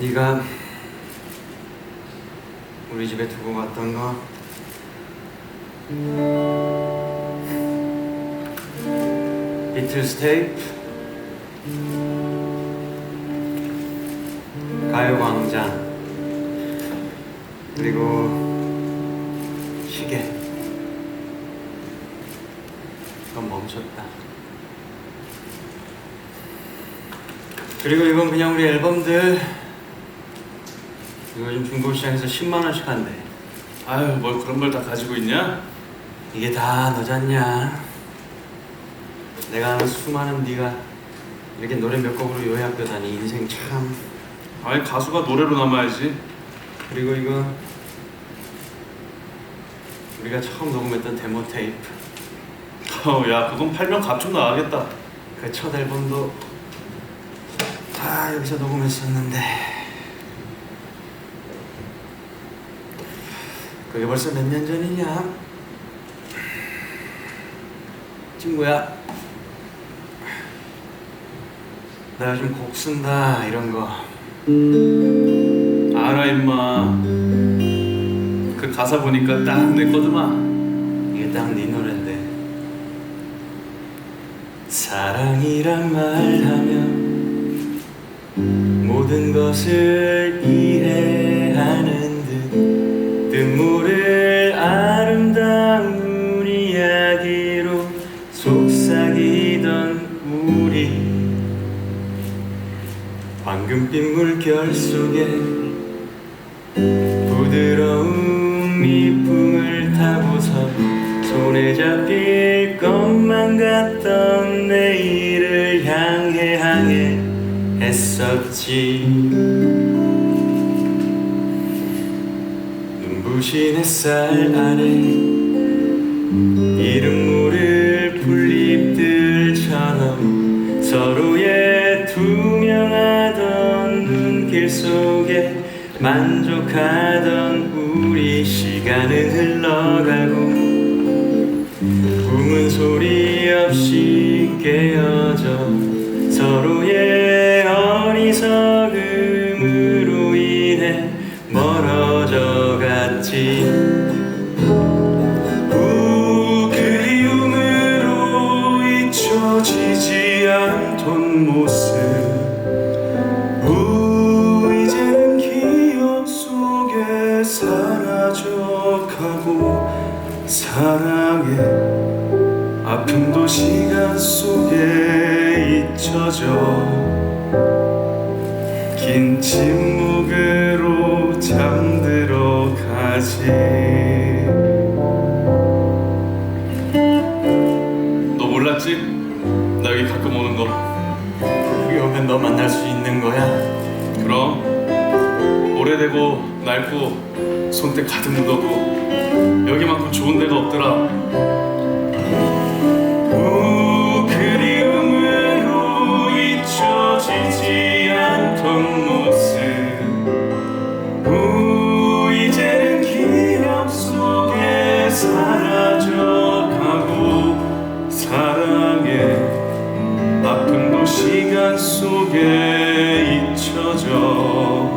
네가 우리 집에 두고 갔던 거? 비틀스 테이프? 가요광장? 그리고 시계? 그건 멈췄다. 그리고 이건 그냥 우리 앨범들 요즘 중고시장에서 10만 원씩 한대. 아유 뭘 그런 걸 다 가지고 있냐? 이게 다 너잖냐? 내가 아는 수많은 네가 이렇게 노래 몇 곡으로 요약되다니 인생 참. 아니 가수가 노래로 남아야지. 그리고 이거 우리가 처음 녹음했던 데모 테이프. 어 야 그건 팔면 값좀 나가겠다. 그 첫 앨범도 다 여기서 녹음했었는데 그게 벌써 몇 년 전이냐? 친구야. 나 요즘 곡 쓴다 이런 거. 알아 임마. 그 가사 보니까 딱 내 거드만. 이게 딱 네 노랜데. 사랑이란 말하면 모든 것을 듯 뜻모를 아름다운 이야기로 속삭이던 우리. 황금빛 물결 속에 부드러운 미풍을 타고서 손에 잡힐 것만 같던 내일을 향해 향해 했었지 부신 햇살 아래 이름 모를 풀잎들처럼 서로의 투명하던 눈길 속에 만족하던 우리 시간은 흘러가고 꿈은 소리 없이 깨어져 서로의 어리석 갔지. 우 그리움으로 잊혀지지 않던 모습. 우 이제는 기억 속에 사라져가고 사랑의 아픔도 시간 속에 잊혀져 긴 침묵으로 너 몰랐지? 나 여기 가끔 오는 거. 여기 오면 너 만날 수 있는 거야? 그럼. 오래되고 낡고 손때 가득 묻어도 여기만큼 좋은 데가 없더라 시간 속에 잊혀져